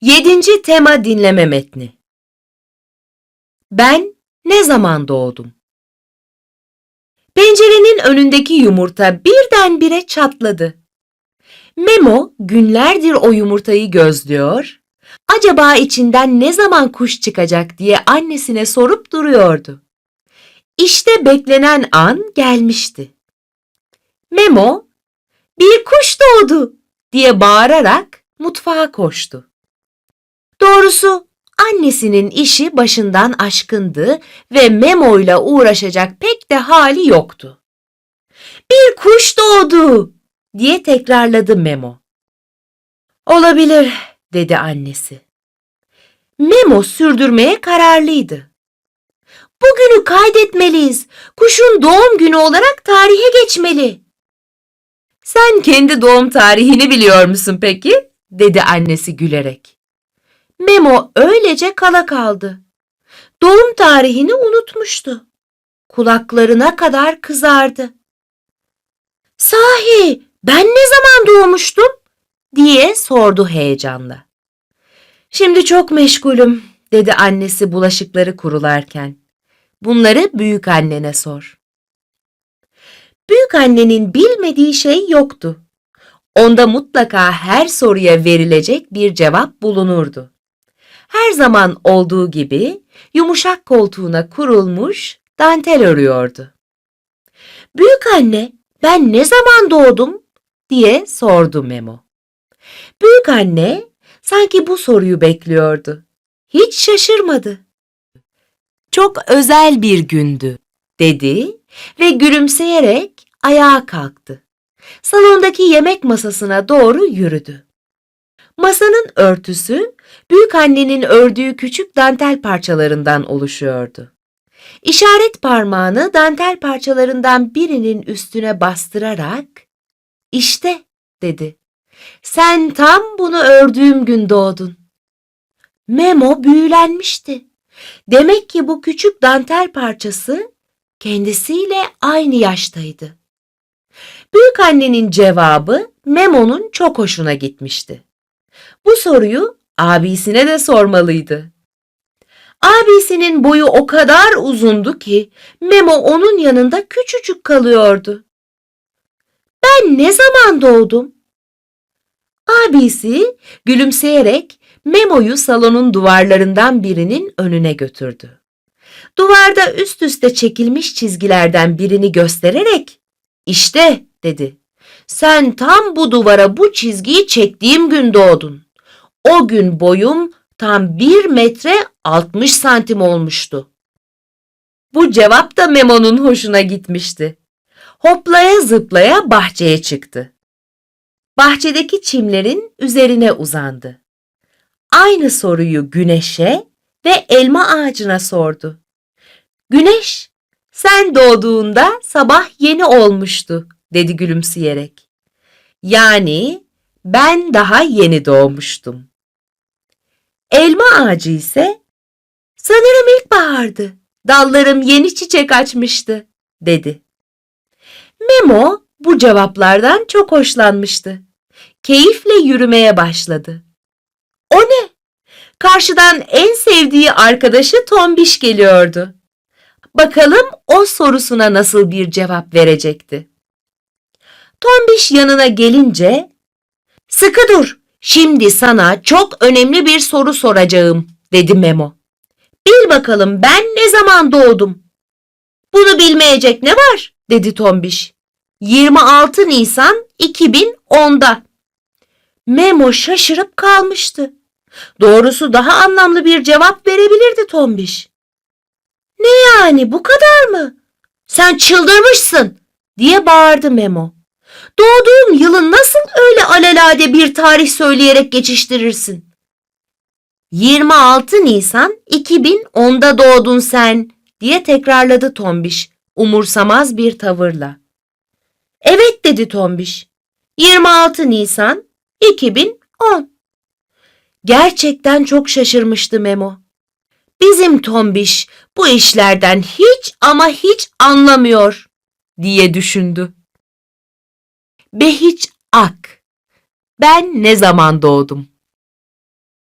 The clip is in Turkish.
Yedinci tema dinleme metni. Ben ne zaman doğdum? Pencerenin önündeki yumurta birdenbire çatladı. Memo günlerdir o yumurtayı gözlüyor. Acaba içinden ne zaman kuş çıkacak diye annesine sorup duruyordu. İşte beklenen an gelmişti. Memo, bir kuş doğdu diye bağırarak mutfağa koştu. Doğrusu annesinin işi başından aşkındı ve Memo'yla uğraşacak pek de hali yoktu. Bir kuş doğdu diye tekrarladı Memo. Olabilir dedi annesi. Memo sürdürmeye kararlıydı. Bugünü kaydetmeliyiz. Kuşun doğum günü olarak tarihe geçmeli. Sen kendi doğum tarihini biliyor musun peki? dedi annesi gülerek. Memo öylece kala kaldı. Doğum tarihini unutmuştu. Kulaklarına kadar kızardı. Sahi ben ne zaman doğmuştum? diye sordu heyecanla. Şimdi çok meşgulüm dedi annesi bulaşıkları kurularken. Bunları büyük annene sor. Büyük annenin bilmediği şey yoktu. Onda mutlaka her soruya verilecek bir cevap bulunurdu. Her zaman olduğu gibi yumuşak koltuğuna kurulmuş dantel örüyordu. Büyük anne, ben ne zaman doğdum? diye sordu Memo. Büyük anne sanki bu soruyu bekliyordu. Hiç şaşırmadı. Çok özel bir gündü, dedi ve gülümseyerek ayağa kalktı. Salondaki yemek masasına doğru yürüdü. Masanın örtüsü büyük annenin ördüğü küçük dantel parçalarından oluşuyordu. İşaret parmağını dantel parçalarından birinin üstüne bastırarak "İşte," dedi. "Sen tam bunu ördüğüm gün doğdun." Memo büyülenmişti. Demek ki bu küçük dantel parçası kendisiyle aynı yaştaydı. Büyük annenin cevabı Memo'nun çok hoşuna gitmişti. Bu soruyu abisine de sormalıydı. Abisinin boyu o kadar uzundu ki Memo onun yanında küçücük kalıyordu. Ben ne zaman doğdum? Abisi gülümseyerek Memo'yu salonun duvarlarından birinin önüne götürdü. Duvarda üst üste çekilmiş çizgilerden birini göstererek "İşte," dedi. "Sen tam bu duvara bu çizgiyi çektiğim gün doğdun. O gün boyum tam 1 metre 60 santim olmuştu." Bu cevap da Memo'nun hoşuna gitmişti. Hoplaya zıplaya bahçeye çıktı. Bahçedeki çimlerin üzerine uzandı. Aynı soruyu güneşe ve elma ağacına sordu. Güneş, sen doğduğunda sabah yeni olmuştu, dedi gülümseyerek. Yani ben daha yeni doğmuştum. Elma ağacı ise, sanırım ilkbahardı, dallarım yeni çiçek açmıştı, dedi. Memo bu cevaplardan çok hoşlanmıştı. Keyifle yürümeye başladı. O ne? Karşıdan en sevdiği arkadaşı Tombiş geliyordu. Bakalım o sorusuna nasıl bir cevap verecekti. Tombiş yanına gelince, "Sıkı dur, şimdi sana çok önemli bir soru soracağım." dedi Memo. "Bil bakalım ben ne zaman doğdum?" "Bunu bilmeyecek ne var?" dedi Tombiş. 26 Nisan 2010'da. Memo şaşırıp kalmıştı. Doğrusu daha anlamlı bir cevap verebilirdi Tombiş. Ne yani bu kadar mı? Sen çıldırmışsın diye bağırdı Memo. Doğduğum yılı nasıl öyle alelade bir tarih söyleyerek geçiştirirsin? 26 Nisan 2010'da doğdun sen diye tekrarladı Tombiş umursamaz bir tavırla. Evet dedi Tombiş. 26 Nisan 2010. Gerçekten çok şaşırmıştı Memo. Bizim Tombiş bu işlerden hiç ama hiç anlamıyor diye düşündü. Behiç Ak Ben ne zaman doğdum?